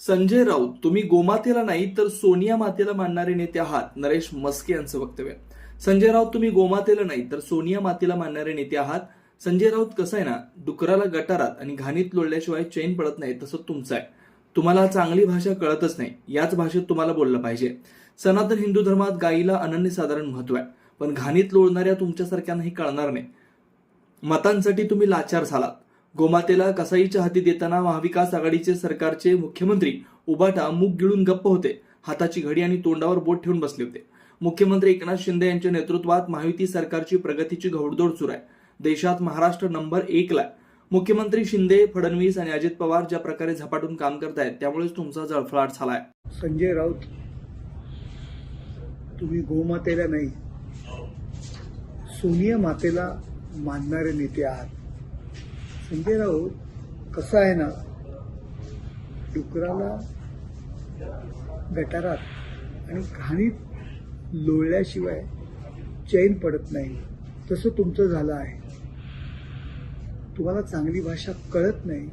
संजय राऊत तुम्ही गोमातेला नाही तर सोनिया मातेला मानणारे नेते आहात नरेश मस्के यांचं वक्तव्य. संजय राऊत तुम्ही गोमातेला नाही तर सोनिया मातेला मानणारे नेते आहात. संजय राऊत कसं आहे ना डुकराला गटारात आणि घाणीत लोळल्याशिवाय चैन पडत नाही तसं तुमचं आहे. तुम्हाला चांगली भाषा कळतच नाही याच भाषेत तुम्हाला बोललं पाहिजे. सनातन हिंदू धर्मात गायीला अनन्यसाधारण महत्त्व आहे पण घाणीत लोळणाऱ्या तुमच्यासारख्यांनाही कळणार नाही. मतांसाठी तुम्ही लाचार झालात. गोमातेला कसाईच्या हाती देताना महाविकास आघाडीचे सरकारचे मुख्यमंत्री उबाटा मुख गिळून गप्प होते. हाताची घडी आणि तोंडावर बोट ठेवून बसले होते. मुख्यमंत्री एकनाथ शिंदे यांच्या नेतृत्वात महायुती सरकारची प्रगतीची घौडदौड सुरू आहे. देशात महाराष्ट्र नंबर एकला आहे. मुख्यमंत्री शिंदे फडणवीस आणि अजित पवार ज्या प्रकारे झपाटून काम करतायत त्यामुळेच तुमचा जळफळाट झालाय. संजय राऊत तुम्ही गोमातेला नाही. सोनिया मातेला मानणारे नेते आहात. संजय राऊत कसं आहे ना डुकराला गटारात आणि घाणीत लोळल्याशिवाय चैन पडत नाही. तसं तुमचं झालं आहे. तुम्हाला चांगली भाषा कळत नाही.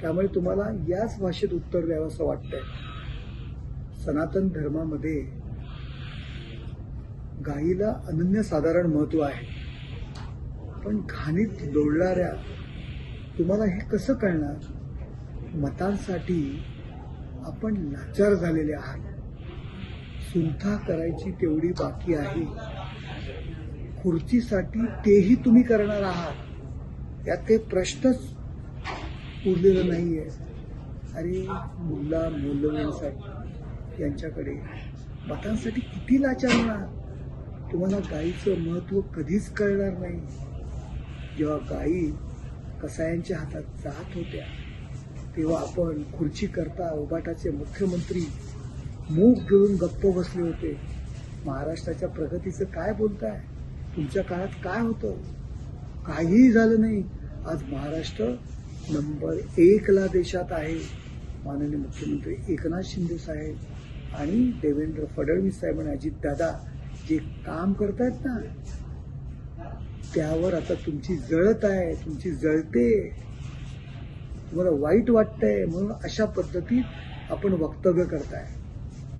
त्यामुळे तुम्हाला याच भाषेत उत्तर द्यावं असं वाटतंय. सनातन धर्मामध्ये गायीला अनन्यसाधारण महत्त्व आहे. पण घाणीत लोळणाऱ्या तुम्हाला हे कसं कळणार? मतांसाठी आपण लाचार झालेले आहात. सुलथा करायची तेवढी बाकी आहे. खुर्चीसाठी तेही तुम्ही करणार आहात. यात काही प्रश्नच उरलेला नाहीये. अरे मुला मौलवींसाठी यांच्याकडे मतांसाठी किती लाचार होणार? तुम्हाला गायीचं महत्त्व कधीच कळणार नाही. जेव्हा गायी कसायांच्या हातात जात होत्या तेव्हा आपण खुर्ची करता उबाटाचे मुख्यमंत्री मूग घेऊन गप्प बसले होते. महाराष्ट्राच्या प्रगतीचं काय बोलताय? तुमच्या काळात काय होतं? काहीही झालं नाही. आज महाराष्ट्र नंबर एकला देशात आहे. माननीय मुख्यमंत्री एकनाथ शिंदे साहेब आणि देवेंद्र फडणवीस साहेब आणि अजित दादा जे काम करतायत ना त्यावर आता तुमची जळत आहे तुमची जळते. तुम्हाला वाईट वाटतंय म्हणून अशा पद्धतीत आपण वक्तव्य करताय.